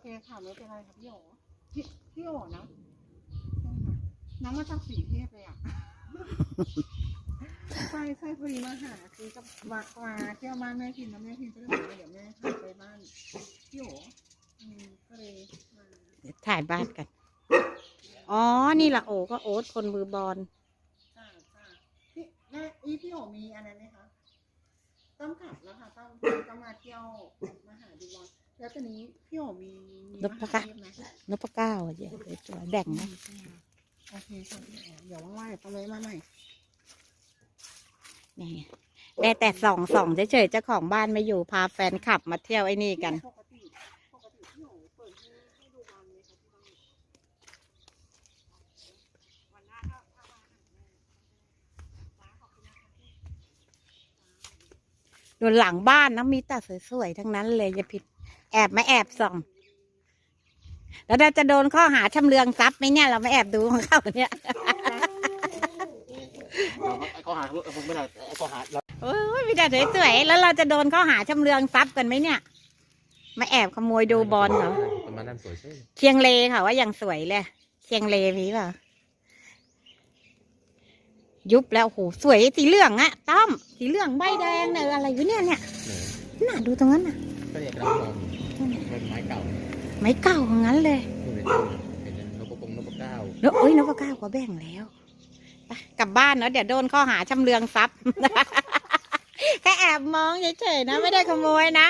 เคค่ะไม่เป็นไรครับพี่โอพี่พี่โอนะใช่ค่ะน้องมาจากสีเทพเลยอะ ใช่ใช่พอดีมาหาคือจะมามาเที่ยวบ้านแม่พิมพ์แล้วแม่พิมพ์ก็เลยบอกว่าเดี๋ยวแม่พาไปบ้านพี่โออืมก็เลยมาเดี๋ยวถ่ายบ้านกัน อ๋อ นี่ละโอก็โอ๊ตคนมือบอลจ้าจ้าพี่แม่อีพี่โอมีอะไรไหมคะต้องกลับแล้วค่ะต้องต้องมาเที่ยวมาหาดูบอล แล้วตอนนี้พี่โอมีมีมหาเทพไหมนพเก้าอะเดี๋ยวเดี๋ยวจะแบ่งนะโอเคค่ะพี่โอเดี๋ยวว่างๆเดี๋ยวต้องไว้มาใหม่นี่ไงได้แต่ส่องส่องเฉยๆเจ้าของบ้านไม่อยู่พาแฟนขับมาเที่ยวไอ้นี่กัน ปกติปกติพี่โอเปิดให้ให้ดูบอลไหมคะที่บ้านวันหน้าถ้าถ้ามาหาแม่จ้าขอบคุณนะคะพี่ดูหลังบ้านนะมีแต่สวยๆทั้งนั้นเลยอย่าผิด แอบไม่แอบส่อง แล้วเราจะโดนข้อหาชำเลืองทรัพย์ไหมเนี่ย เราไม่แอบดูของเขาเนี่ยไอ้ข้อหาผมไม่ได้ไอ้ข้อหาเราโอ้ยมีแต่สวยๆแล้วเราจะโดนข้อหาชำเลืองทรัพย์กันไหมเนี่ยมาแอบขโมยดูบอลเหรอประมาณนั้นสวยใช่เชียงเลค่ะว่าอย่างสวยเลยเชียงเลมีเปล่ายุบแล้วโอ้โหสวยสีเหลืองอะต้อมสีเหลืองใบแดงเนี่ยอะไรวะเนี่ยเนี่ยเนี่ยน่าดูตรงนั้นน่ะ ก็เนี่ยกำลังมองอยู่เป็นไม้เก่าไม้เก่าของนั้นเลยดูในตู้เป็นนกกงนกเก้าเนอะเอ้ยนพเก้าก็แบ่งแล้วไปกลับบ้านเนาะเดี๋ยวโดนข้อหาชำเลืองทรัพย์ แค่แอบมองเฉยๆนะ ไม่ได้ขโมยนะ